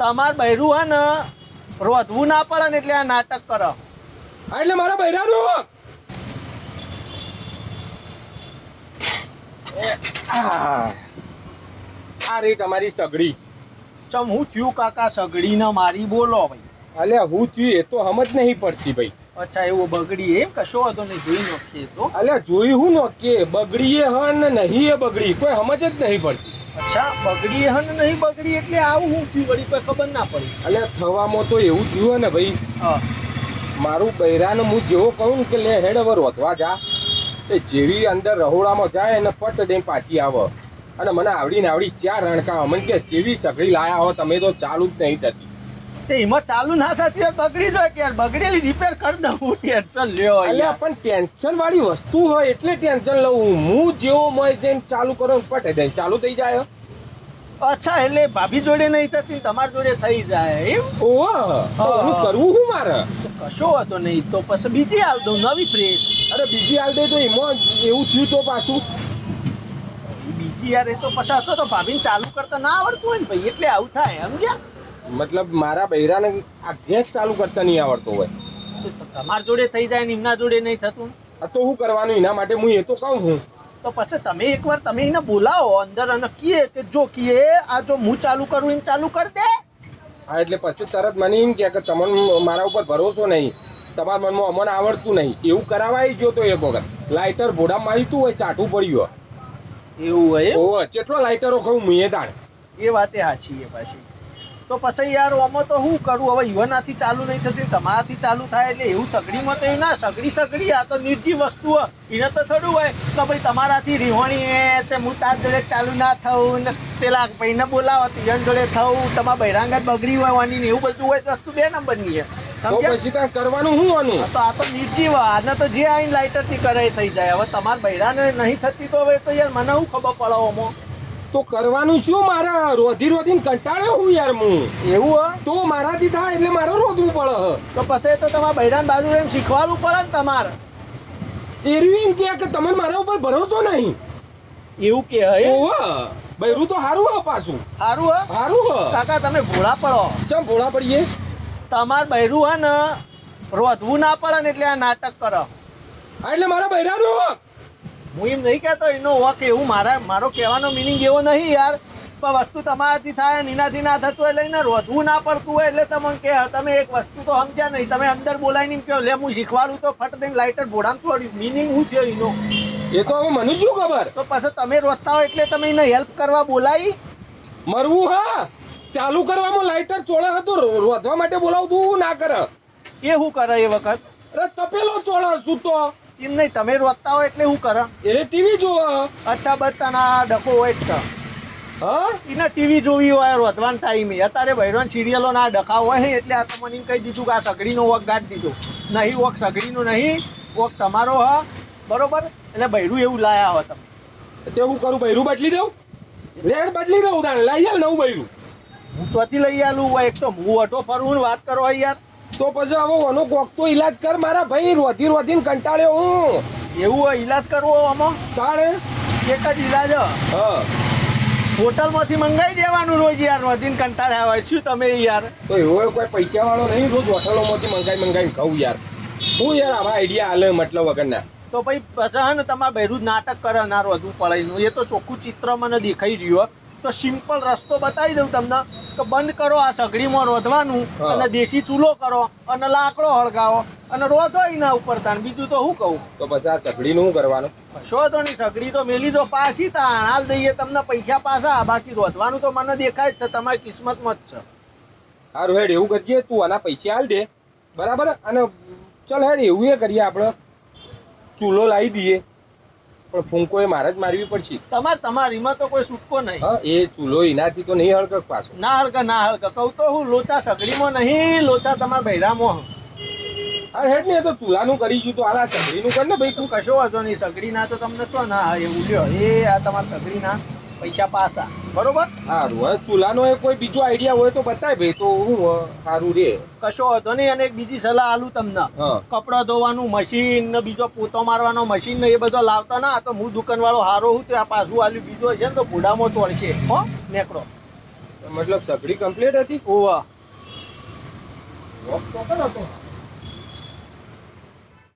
તમાર બૈરું હે ને રોધવું ના પડે ને એટલે આ નાટક કરો. હા એટલે મારા બૈરાનું આ રહી તમારી સગડી. ચમ હું થયું કાકા સગડી ને મારી બોલો ભાઈ? અલ્યા હું થયું એ તો સમજ નહીં પડતી ભાઈ. અચ્છા એવું બગડી એમ કશો હતો નહીં જોઈ નોખીએ તો. અલે જોઈ હું નોખીએ. બગડીએ બગડી હ ને નહીં એ બગડી. કોઈ સમજ જ નહીં પડતી. અચ્છા બગડી હે નહીં બગડી એટલે આવું હું થયું? વળી કોઈ ખબર ના પડી. એટલે થવામાં તો એવું થયું ને ભાઈ. મારું બૈરાને હું જેવો કહું ને કે લે હેડ રોધવા જા. એ જેવી અંદર રહોડામાં જાય એને પટ દઈ પાછી આવે. અને મને આવડી ને આવડી ચાર રણકા મને કે જેવી સગડી લાયા હો તમે તો ચાલુ જ નહીં થતી. તે એમાં ચાલુ ના થતી હોય બગડી જાય કે બગડેલી રિપેર કરી દઉં હું ટેન્શન લ્યો અલ્યા પણ ટેન્શન વાળી વસ્તુ હોય એટલે ટેન્શન લઉં હું. જેવો મોય જઈને ચાલુ કરો પટે ચાલુ થઈ જાય. અચ્છા એટલે ભાભી જોડે નહીં થતી તમારી જોડે થઈ જાય એમ? ઓહ કરવું હું મારે? કશો હતો નહીં તો પછી બીજી આવ દઉં નવી ફ્રેશ અરે બીજી હાલ દે તો એમાં એવું થયું તો પાછું. બીજી યાર એ તો પછી હતો તો ભાભીને ચાલુ કરતા ના આવડતું હોય ને ભાઈ એટલે આવું થાય સમજ્યા? મતલબ મારા બૈરાને આ ગેસ ચાલુ કરતા નહીં આવડતો હોય. તો જોડે થઈ જાય ને એમના જોડે નહીં થતું? તો હું કરવાનું એના માટે હું એ તો કહું હું. તો પછી તમે એકવાર તમે એને બોલાવો અંદર અને કીએ કે જો કીએ આ જો હું ચાલુ કરું એમ ચાલુ કરી દે. હા એટલે પછી તરત મને એમ કે તમને મારા ઉપર ભરોસો નહીં. તમારા મનમાં અમને આવડતું નહીં. એવું કરાવાય જો તો એક વખત. લાઇટર ભોડા મારીતું હોય ચાટું પડ્યું એવું હોય? હોય કેટલો લાઇટરો ખાઉં મુએ દાણ એ વાતે સાચી એ પાછી. તો પછી યાર આમાં તો શું કરું? હવે યુવાનાથી ચાલુ નહીં થતી તમારાથી ચાલુ થાય એટલે એવું સગડીમાં તો ના સગડી સગડી આ તો નિર્જીવ વસ્તુ એને તો થોડું હોય તો ભાઈ તમારાથી રિહોણી એ તે હું તાર જોડે ચાલુ ના થવું ને પેલા ભાઈને બોલાવો તિજન જોડે થવું તમારા બૈરાંગત બગડી હોવાની ને એવું બધું હોય વસ્તુ બે નંબરની છે? કરવાનું શું આનું? તો આ તો નિર્જીવ આને તો જે આઈને લાઇટરથી કરે થઈ જાય. હવે તમારા બૈરાને નહીં થતી તો હવે તો યાર મને શું ખબર પડે આમાં? તો કરવાનું શું મારે? રોધી રોધીને કંટાળ્યો હું યાર હું. એવું હ? તો મારાથી થાય એટલે મારે રોધવું પડે. તો પછી તો તમારા બૈરાન બાજુ એમ શીખવાડવું પડે ને તમારે. એરવી કે કે તમે મારા ઉપર ભરોસો નહીં. એવું કે હે ઓહ બૈરું તો હારું હ પાછું. સારું હ? હારું હ. કાકા તમે ભોળા પડો. ચમ ભોળા પડીએ? તમાર બૈરું હે ને રોધવું ના પડે ને એટલે આ નાટક કરો. એટલે મારા બૈરાનું હું એમ નહીં કહેતો એનો વક એવું મારા મારો કહેવાનો મિનિંગ એવો નહીં યાર. પણ વસ્તુ તમારાથી થાય ને એનાથી ના થતું એટલે એને રોધવું ના પડતું હોય એટલે તમને કે તમે એક વસ્તુ તો સમજ્યા નહીં તમે અંદર બોલાવીને એમ કહો લે હું શીખવાડું તો ફટ દઈને લાઇટર ભોડામ છોડ્યું. મિનિંગ શું છે એનો. એ તો હવે મને શું ખબર? તો પછી તમે રોધતા હોય એટલે તમે એને હેલ્પ કરવા બોલાવી? મરવું હા. ચાલુ કરવામાં લાઇટર ચોળે હતું રોધવા માટે બોલાવતું ના કરે. એ શું કરે એ વખત? અરે તપેલો ચોળે સૂતો. એમ નહીં તમે રોતા હોય એટલે હું કરે? એ ટીવી જોવા? અચ્છા બધાના ડકો હોય જ છે. હા? એને ટીવી જોવી હોય રોતવાન ટાઈમે અત્યારે ભૈરવાન સિરિયલો ના ડખા હોય એટલે આ તો મને કહી દીધું કે આ સગડીનો વોક ગાઢ દીધો. નહીં વોક સગડીનો નહીં વોક તમારો હ. બરોબર? એટલે ભૈરું એવું લાયા હો તમે. તે હું કરું ભૈરું બદલી દઉં? રેડ બદલી દઉં તાણ લઈ આવ નવું ભૈરું. હું ચોથી લઈ આલું હોય એક તો હું અટો ફરવું વાત કરો યાર. તો પછી હવે ઓનો કોક તો ઈલાજ કર મારા ભાઈ રોધી રોધીને કંટાળ્યો હું. એવું હોય ઈલાજ કરવો આમાં? તાણે? એક જ ઈલાજ. હ. હોટલમાંથી મંગાવી દેવાનું રોજ યાર વધીને કંટાળ્યા હોય. શું તમે યાર? તો એવો કોઈ પૈસા વાળો નહીં રોજ હોટલોમાંથી મંગાઈ મંગાઈ ખાવું યાર. હું યાર આવા આઈડિયા હાલે મતલબ વગરના. તો ભાઈ પછી હે ને તમારે બહેરું નાટક કરે ના રોધવું પડે. એ તો ચોખ્ખું ચિત્ર મને દેખાઈ રહ્યું તો સિમ્પલ રસ્તો બતાવી દઉં તમને. કે બંધ કરો આ સગડીમાં રોધવાનું અને દેશી ચૂલો કરો અને લાકડો હળગાવો અને રોધો એના ઉપર તાન બીજું તો શું કહું? તો પછી આ સગડીનું શું કરવાનું? શોધો તો નહીં સગડી તો મેલી દો પાછી તાણ. હાલ દઈએ તમને પૈસા પાછા. બાકી રોધવાનું તો મને દેખાય જ છે તમારી કિસ્મતમાં જ છે. સારું હેડ એવું કરજે તું આના પૈસા હાલ દે. બરાબર? અને ચલ હેડ એવું એ કરીએ આપણે. ચૂલો લાવી દઈએ. પણ ફૂંકો એ મારે જ મારવી પડશે. તમારે તમારીમાં તો કોઈ છૂટકો નહીં. એ ચૂલો એનાથી તો નહીં હળક પાછો. ના હળક ના હળક કહું તો હું લોચા સગડીમાં નહીં લોચા તમારા બૈરામાં હા. હેડ ને એ તો ચૂલાનું કરી ગયું તો આલા સગડીનું કર ને ભાઈ. તું કશો વાંધો નહીં સગડી ના તો તમને શું ના એવું લ્યો. એ આ તમારા સગડી ના પૈસા પાસા બરોબર? સારું. હવે ચૂલાનો એ કોઈ બીજો આઈડિયા હોય તો બતાય ભાઈ તો હું સારું રે. કશો વાંધો નહીં. અને એક બીજી સલાહ આલું તમને. કપડાં ધોવાનું મશીન ને બીજો પોતો મારવાનો મશીન ને એ બધો લાવતા ના. તો હું દુકાનવાળો હારો હું તો આ પાછું આલ્યું. બીજો છે ને તો ભૂડામાં તોડશે. હો નેકડો મતલબ સગડી કમ્પ્લીટ હતી? ઓવા હતો